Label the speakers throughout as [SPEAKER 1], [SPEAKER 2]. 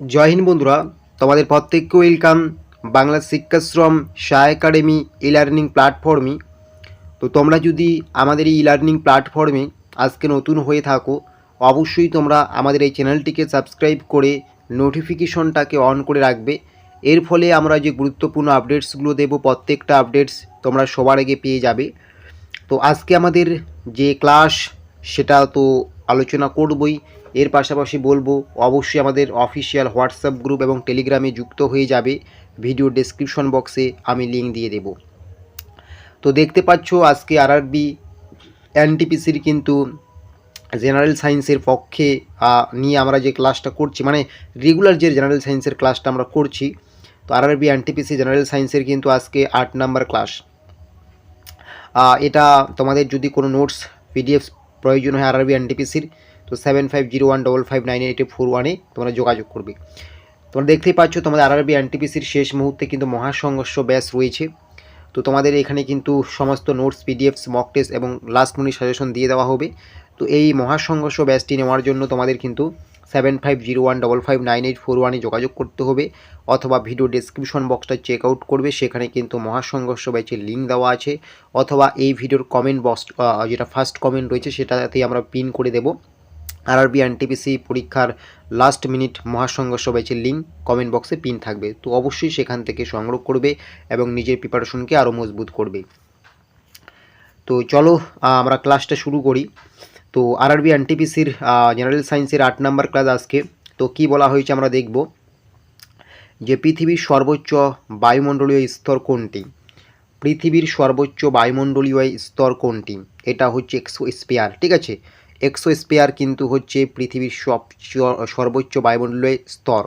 [SPEAKER 1] জয় হিন্দ বন্ধুরা, তোমাদের প্রত্যেককে welcome Bangla Shikshashram Shah academy e learning প্ল্যাটফর্মে তো তোমরা যদি আমাদের এই লার্নিং প্ল্যাটফর্মে আজকে নতুন হয়ে থাকো, অবশ্যই তোমরা আমাদের এই চ্যানেলটিকে সাবস্ক্রাইব করে নোটিফিকেশনটাকে অন করে রাখবে। এর ফলে আমরা যে গুরুত্বপূর্ণ আপডেটসগুলো দেবো, প্রত্যেকটা আপডেটস তোমরা সবার আগে পেয়ে যাবে। তো আজকে আমাদের যে ক্লাস সেটা তো আলোচনা করবই। এর পাশাপাশি বলব, অবশ্যই আমাদের অফিসিয়াল হোয়াটসঅ্যাপ গ্রুপ এবং টেলিগ্রামে যুক্ত হয়ে যাবে। ভিডিও ডেসক্রিপশন বক্সে আমি লিঙ্ক দিয়ে দেব। তো দেখতে পাচ্ছ আজকে আর আরআরবি এনটিপিসির কিন্তু জেনারেল সায়েন্সের পক্ষে নিয়ে আমরা যে ক্লাসটা করছি মানে রেগুলার যে জেনারেল সায়েন্সের ক্লাসটা আমরা করছি, তো আর আরআরবি এনটিপিসি জেনারেল সায়েন্সের কিন্তু আজকে আট নাম্বার ক্লাস এটা তোমাদের যদি কোনো নোটস পিডিএফ প্রয়োজন হয় আর আরআরবি এনটিপিসির তো seven five zero one double five nine eight four ওয়ানে তোমরা যোগাযোগ করবে। তোমরা দেখতেই পাচ্ছ তোমাদের আরআরবি এনটিপিসির শেষ মুহূর্তে কিন্তু মহাসংঘর্ষ ব্যাস রয়েছে। তো তোমাদের এখানে কিন্তু সমস্ত নোটস পিডিএফস মক টেস্ট এবং লাস্ট মিনিট সাজেশন দিয়ে দেওয়া হবে। তো এই মহাসংঘর্ষ ব্যাচটি নেওয়ার জন্য তোমাদের কিন্তু seven five zero one double five nine eight four ওয়ানে যোগাযোগ করতে হবে অথবা ভিডিও ডেসক্রিপশন বক্সটা চেক আউট করবে, সেখানে কিন্তু মহাসংঘর্ষ ব্যাচের লিঙ্ক দেওয়া আছে। অথবা এই ভিডিওর কমেন্ট বক্স যেটা ফার্স্ট কমেন্ট রয়েছে সেটাতেই আমরা পিন করে দেবো। আরআরবি এনটিপিসি পরীক্ষার লাস্ট মিনিট মহাসংঘর্ষ ব্যাচের লিঙ্ক কমেন্ট বক্সে পিন থাকবে, তো অবশ্যই সেখান থেকে সংগ্রহ করবে এবং নিজের প্রিপারেশনকে আরও মজবুত করবে। তো চলো আমরা ক্লাসটা শুরু করি। তো আরআরবি এনটিপিসির জেনারেল সায়েন্সের আট নাম্বার ক্লাস আজকে। তো কি বলা হয়েছে আমরা দেখব যে পৃথিবীর সর্বোচ্চ বায়ুমণ্ডলীয় স্তর কোনটি? পৃথিবীর সর্বোচ্চ বায়ুমণ্ডলীয় স্তর কোনটি? এটা হচ্ছে এক্সো স্পেয়ার ঠিক আছে? এক্সো স্পেয়ার কিন্তু হচ্ছে পৃথিবীর সব সর্বোচ্চ বায়ুমণ্ডলীয় স্তর।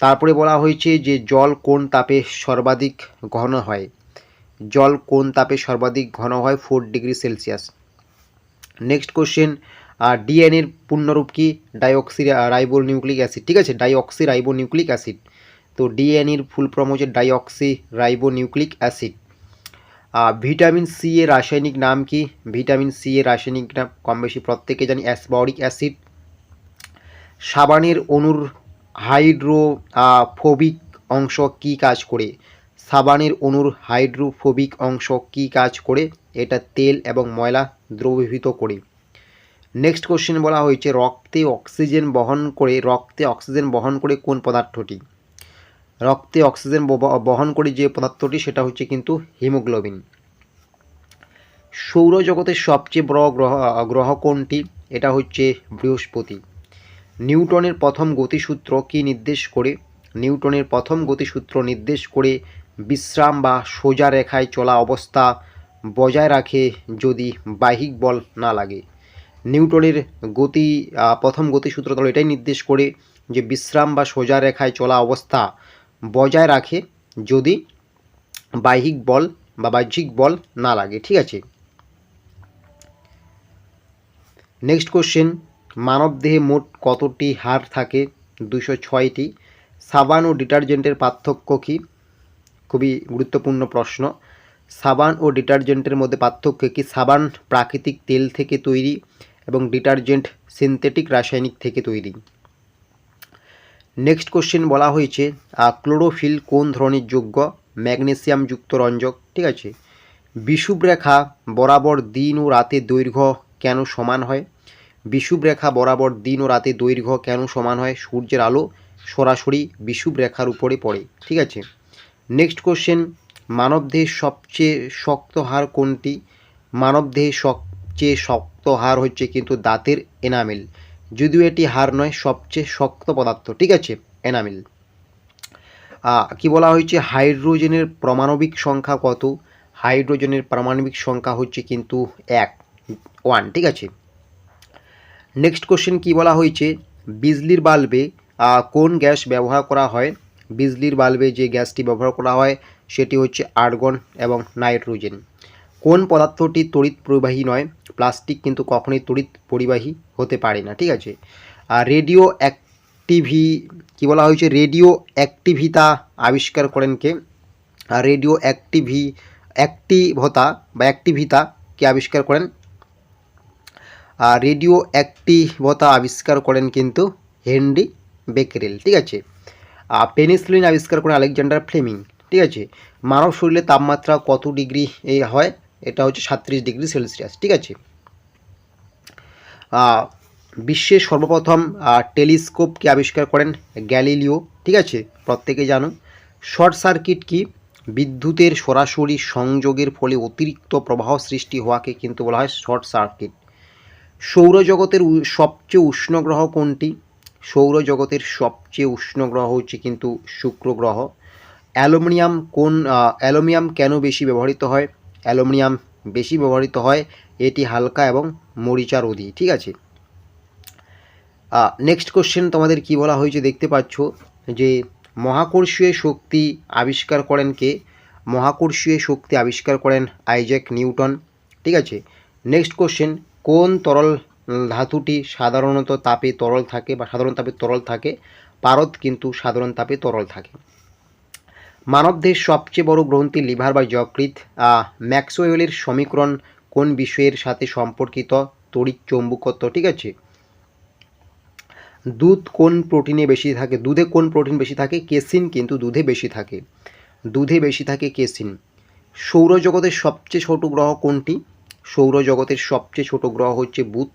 [SPEAKER 1] তারপরে বলা হয়েছে যে জল কোন তাপে সর্বাধিক ঘন হয়। জল কোন তাপে সর্বাধিক ঘন হয়? Four degree Celsius next question ডিএনএর পূর্ণরূপ কি? ডাইঅক্সি রাইবো নিউক্লিক অ্যাসিড ঠিক আছে ডাইঅক্সি রাইবো নিউক্লিক অ্যাসিড তো ডিএনএর ফুল ফর্ম হচ্ছে deoxy ribo nucleic acid vitamin C এর রাসায়নিক নাম কি? ভিটামিন সি এর রাসায়নিক নাম কম বেশি প্রত্যেকে জানি অ্যাসবরিক অ্যাসিড। সাবানের অণুর হাইড্রোফোবিক অংশ কি কাজ করে? সাবানের অণুর হাইড্রোফোবিক অংশ কি কাজ করে? এটা তেল এবং ময়লা দ্রবীভূত করে। নেক্সট কোশ্চেন বলা হয়েছে, রক্তে অক্সিজেন বহন করে, রক্তে অক্সিজেন বহন করে কোন পদার্থটি? রক্তে অক্সিজেন বহন করে যে পদার্থটি, সেটা হচ্ছে কিন্তু হিমোগ্লোবিন। সৌরজগতের সবচেয়ে বড় গ্রহ গ্রহ কোনটি? এটা হচ্ছে বৃহস্পতি। নিউটনের প্রথম গতিসূত্র কি নির্দেশ করে? নিউটনের প্রথম গতিসূত্র নির্দেশ করে বিশ্রাম বা সোজা রেখায় চলা অবস্থা বজায় রাখে যদি বাহ্যিক বল না লাগে। নিউটনের গতি প্রথম গতিসূত্র তাহলে এটাই নির্দেশ করে যে বিশ্রাম বা সোজা রেখায় চলা অবস্থা বজায় রাখে যদি বাহ্যিক বল বা বাহ্যিক বল না লাগে, ঠিক আছে? নেক্সট কোশ্চেন মানবদেহে মোট কতটি হাড় থাকে? দুশো ছয়টি। সাবান ও ডিটারজেন্টের পার্থক্য কী? খুবই গুরুত্বপূর্ণ প্রশ্ন। সাবান ও ডিটারজেন্টের মধ্যে পার্থক্য কি? সাবান প্রাকৃতিক তেল থেকে তৈরি এবং ডিটারজেন্ট সিনথেটিক রাসায়নিক থেকে তৈরি। নেক্সট কোশ্চেন বলা হয়েছে ক্লোরোফিল কোন ধরনের যোগ্য? ম্যাগনেসিয়াম যুক্ত রঞ্জক ঠিক আছে? বিষুবরেখা বরাবর দিন ও রাতে দৈর্ঘ্য কেন সমান হয়? বিষুবরেখা বরাবর দিন ও রাতে দৈর্ঘ্য কেন সমান হয়? সূর্যের আলো সরাসরি বিষুবরেখার উপরে পড়ে, ঠিক আছে? নেক্সট কোশ্চেন মানবদেহের সবচেয়ে শক্ত হার কোনটি? মানবদেহের সবচেয়ে শক্ত হার হচ্ছে কিন্তু দাঁতের এনামেল যদিও এটি হার নয়, সবচেয়ে শক্ত পদার্থ। ঠিক আছে, এনামিল। কি বলা হয়েছে? হাইড্রোজেনের পারমাণবিক সংখ্যা কত? হাইড্রোজেনের পারমাণবিক সংখ্যা হচ্ছে কিন্তু এক, ওয়ান, ঠিক আছে? নেক্সট কোশ্চেন কি বলা হয়েছে? বিজলির বাল্বে কোন গ্যাস ব্যবহার করা হয়? বিজলির বাল্বে যে গ্যাসটি ব্যবহার করা হয়, সেটি হচ্ছে আর্গন এবং নাইট্রোজেন। কোন পদার্থটি তড়িৎ পরিবাহী নয়? প্লাস্টিক কিন্তু কখনোই তড়িৎ পরিবাহী হতে পারে না, ঠিক আছে? আর রেডিও অ্যাক্টিভি, কি বলা হয়েছে? রেডিও অ্যাক্টিভিতা আবিষ্কার করেন কে? আর রেডিও অ্যাক্টিভি, অ্যাক্টিভতা বা অ্যাক্টিভিতা কে আবিষ্কার করেন? আর রেডিও অ্যাক্টিভতা আবিষ্কার করেন কিন্তু হেনরি বেকেরেল, ঠিক আছে? পেনিসিলিন আবিষ্কার করেন আলেকজান্ডার ফ্লেমিং, ঠিক আছে? মানব শরীরে তাপমাত্রা কত ডিগ্রি এ হয়? এটা হচ্ছে সাতত্রিশ ডিগ্রি সেলসিয়াস ঠিক আছে? আহ, বিশ্বের সর্বপ্রথম টেলিস্কোপকে আবিষ্কার করেন গ্যালিলিও ঠিক আছে? প্রত্যেকে জানো। শর্ট সার্কিট কি? বিদ্যুতের সরাসরি সংযোগের ফলে অতিরিক্ত প্রবাহ সৃষ্টি হওয়াকে কিন্তু বলা হয় শর্ট সার্কিট। সৌরজগতের সবচেয়ে উষ্ণ গ্রহ কোনটি? সৌরজগতের সবচেয়ে উষ্ণ গ্রহ হচ্ছে কিন্তু শুক্র গ্রহ। অ্যালুমিনিয়াম কোন অ্যালুমিনিয়াম কেন বেশি ব্যবহৃত হয়? অ্যালুমিনিয়াম বেশি ব্যবহৃত হয়, এটি হালকা এবং মরিচারোধী ঠিক আছে? নেক্সট কোশ্চেন তোমাদের কি বলা হয়েছে দেখতে পাচ্ছ? যে মহাকর্ষীয় শক্তি আবিষ্কার করেন কে? মহাকর্ষীয় শক্তি আবিষ্কার করেন আইজ্যাক নিউটন, ঠিক আছে? নেক্সট কোশ্চেন কোন তরল ধাতুটি সাধারণত তাপে তরল থাকে বা সাধারণ তাপে তরল থাকে? পারদ কিন্তু সাধারণ তাপে তরল থাকে। মানবদেহের সবচেয়ে বড় গ্রন্থি লিভার বা আহ, ম্যাক্সওয়েলের সমীকরণ কোন বিষয়ের সাথে সম্পর্কিত? তড়িৎ চৌম্বকত্ব ঠিক আছে? দুধ কোন প্রোটিনে বেশি থাকে? দুধে কোন প্রোটিন বেশি থাকে? কেসিন কিন্তু দুধে বেশি থাকে। দুধে বেশি থাকে কেসিন। সৌরজগতের সবচেয়ে ছোট গ্রহ কোনটি? সৌরজগতের সবচেয়ে ছোট গ্রহ হচ্ছে বুধ।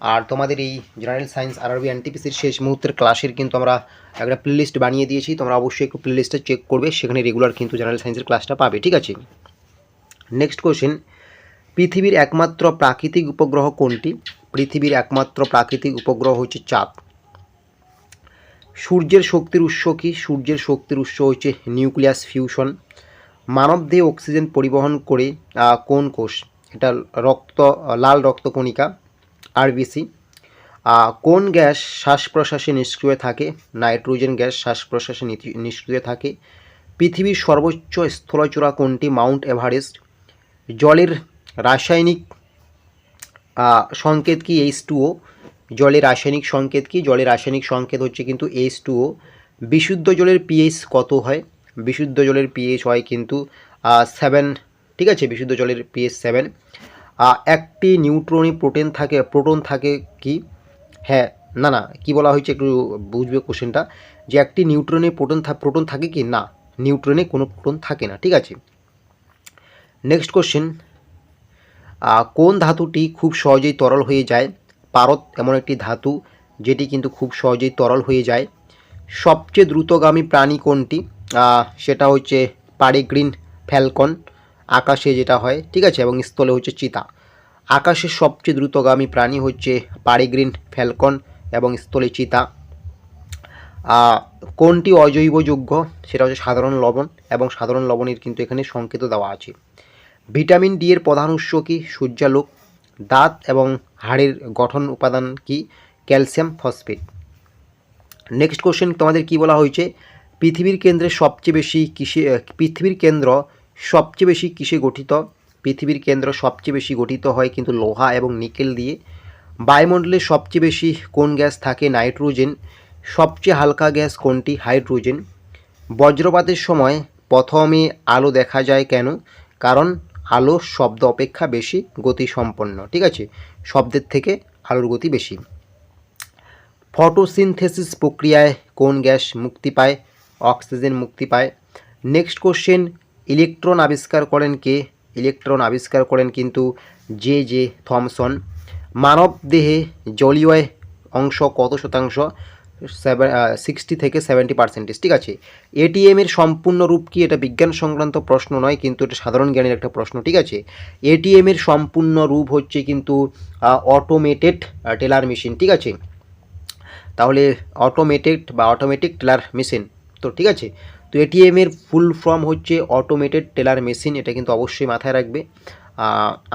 [SPEAKER 1] আর তোমাদের এই জেনারেল সায়েন্স আর আরবি এনটিপিসির শেষ মুহূর্তের ক্লাসের কিন্তু আমরা একটা প্লেলিস্ট বানিয়ে দিয়েছি। তোমরা অবশ্যই একটু প্লেলিস্টটা চেক করবে, সেখানে রেগুলার কিন্তু জেনারেল সায়েন্সের ক্লাসটা পাবে, ঠিক আছে? নেক্সট কোশ্চেন পৃথিবীর একমাত্র প্রাকৃতিক উপগ্রহ কোনটি? পৃথিবীর একমাত্র প্রাকৃতিক উপগ্রহ হচ্ছে চাঁদ। সূর্যের শক্তির উৎস কি? সূর্যের শক্তির উৎস হচ্ছে নিউক্লিয়াস ফিউশন। মানবদেহে অক্সিজেন পরিবহন করে কোন কোষ? এটা রক্ত, লাল রক্তকণিকা। আরবিসি কোন গ্যাস শ্বাস প্রশ্বাসে নিষ্ক্রিয় থাকে? নাইট্রোজেন গ্যাস শ্বাস প্রশ্বাসে নিষ্ক্রিয় থাকে। পৃথিবীর সর্বোচ্চ স্থলচূড়া কোনটি? Mount Everest. জলের রাসায়নিক সংকেত কি? এইচ টুও জলের রাসায়নিক সংকেত কি? জলের রাসায়নিক সংকেত হচ্ছে কিন্তু এইচ টুও বিশুদ্ধ জলের পিএইচ কত হয়? বিশুদ্ধ জলের পিএইচ হয় কিন্তু সেভেন ঠিক আছে? বিশুদ্ধ জলের পিএইচ সেভেন একটি নিউট্রনি প্রোটিন থাকে, প্রোটন থাকে কি? হ্যাঁ না না, কি বলা হয়েছে একটু বুঝবে কোশ্চেনটা যে একটি নিউট্রনে প্রোটন প্রোটন থাকে কি? না, নিউট্রনে কোনো প্রোটন থাকে না, ঠিক আছে? নেক্সট কোশ্চেন কোন ধাতুটি খুব সহজেই তরল হয়ে যায়? পারদ এমন একটি ধাতু, যেটি কিন্তু খুব সহজেই তরল হয়ে যায়। সবচেয়ে দ্রুতগামী প্রাণী কোনটি? সেটা হচ্ছে পারিগ্রিন ফ্যালকন। আকাশে যেটা হয়, ঠিক আছে? এবং স্থলে হচ্ছে চিতা। আকাশের সবচেয়ে দ্রুতগামী প্রাণী হচ্ছে পারিগ্রিন ফ্যালকন এবং স্থলে চিতা। কোনটি অজৈবযোগ্য সেটা হচ্ছে সাধারণ লবণ এবং সাধারণ লবণের কিন্তু এখানে সংকেত দেওয়া আছে। ভিটামিন ডি এর প্রধান উৎস কি? সূর্যালোক। দাঁত এবং হাড়ের গঠন উপাদান কি? Calcium, phosphate. নেক্সট কোশ্চেন তোমাদের কি বলা হয়েছে? পৃথিবীর কেন্দ্রে সবচেয়ে বেশি কৃষি পৃথিবীর কেন্দ্র সবচেয়ে বেশি কিসে গঠিত? পৃথিবীর কেন্দ্র সবচেয়ে বেশি গঠিত হয় কিন্তু লোহা এবং নিকেল দিয়ে। বায়ুমণ্ডলে সবচেয়ে বেশি কোন গ্যাস থাকে? নাইট্রোজেন। সবচেয়ে হালকা গ্যাস কোনটি? হাইড্রোজেন। বজ্রপাতের সময় প্রথমে আলো দেখা যায় কেন? কারণ আলো শব্দ অপেক্ষা বেশি গতিসম্পন্ন, ঠিক আছে? শব্দের থেকে আলোর গতি বেশি। ফটোসিনথেসিস প্রক্রিয়ায় কোন গ্যাস মুক্তি পায়? অক্সিজেন মুক্তি পায়। নেক্সট কোশ্চেন ইলেকট্রন আবিষ্কার করেন কে? ইলেকট্রন আবিষ্কার করেন কিন্তু জে জে থমসন। মানব দেহে জলীয় অংশ কত শতাংশ? সেভেন সিক্সটি থেকে সেভেন্টি পার্সেন্টেজ ঠিক আছে? এটিএমের সম্পূর্ণ রূপ কি এটা বিজ্ঞান সংক্রান্ত প্রশ্ন নয়, কিন্তু এটা সাধারণ জ্ঞানের একটা প্রশ্ন, ঠিক আছে? এটিএম এর সম্পূর্ণ রূপ হচ্ছে কিন্তু অটোমেটেড টেলার মেশিন, ঠিক আছে? তাহলে অটোমেটেড বা অটোমেটিক টেলার মেশিন, তো ঠিক আছে? তো এটিএমের ফুল ফর্ম হচ্ছে অটোমেটেড টেলার মেশিন এটা কিন্তু অবশ্যই মাথায় রাখবে।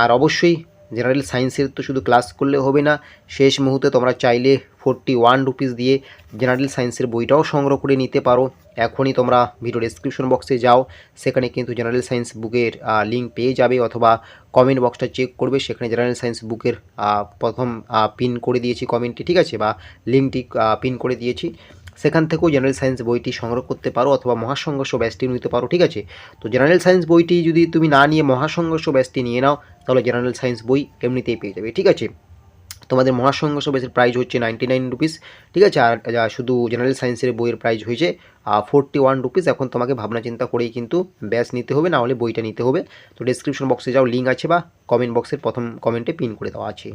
[SPEAKER 1] আর অবশ্যই জেনারেল সায়েন্সের তো শুধু ক্লাস করলে হবে না, শেষ মুহূর্তে তোমরা চাইলে ফোরটি ওয়ান রুপিস দিয়ে জেনারেল সায়েন্সের বইটাও সংগ্রহ করে নিতে পারো। এখনই তোমরা ভিডিও ডেসক্রিপশন বক্সে যাও, সেখানে কিন্তু জেনারেল সায়েন্স বুকের লিঙ্ক পেয়ে যাবে অথবা কমেন্ট বক্সটা চেক করবে, সেখানে জেনারেল সায়েন্স বুকের প্রথম পিন করে দিয়েছি কমেন্টটি ঠিক আছে? বা লিঙ্কটি পিন করে দিয়েছি। সেখান থেকেও জেনারেল সায়েন্স বইটি সংগ্রহ করতে পারো অথবা মহাসংঘর্ষ ব্যাচটি নিতে পারো, ঠিক আছে? তো জেনারেল সায়েন্স বইটি যদি তুমি না নিয়ে মহাসংঘর্ষ ব্যাচটি নিয়ে নাও, তাহলে জেনারেল সায়েন্স বই এমনিতেই পেয়ে যাবে, ঠিক আছে? তোমাদের মহাসংঘর্ষ বেসের প্রাইস হচ্ছে নাইনটি নাইন রুপিস ঠিক আছে? আর শুধু জেনারেল সায়েন্সের বইয়ের প্রাইস হয়েছে ফোরটি ওয়ান রুপিস এখন তোমাকে ভাবনা চিন্তা করেই কিন্তু ব্যাস নিতে হবে, না হলে বইটা নিতে হবে। তো ডিসক্রিপশন বক্সে যাও লিঙ্ক আছে বা কমেন্ট বক্সের প্রথম কমেন্টে পিন করে দেওয়া আছে।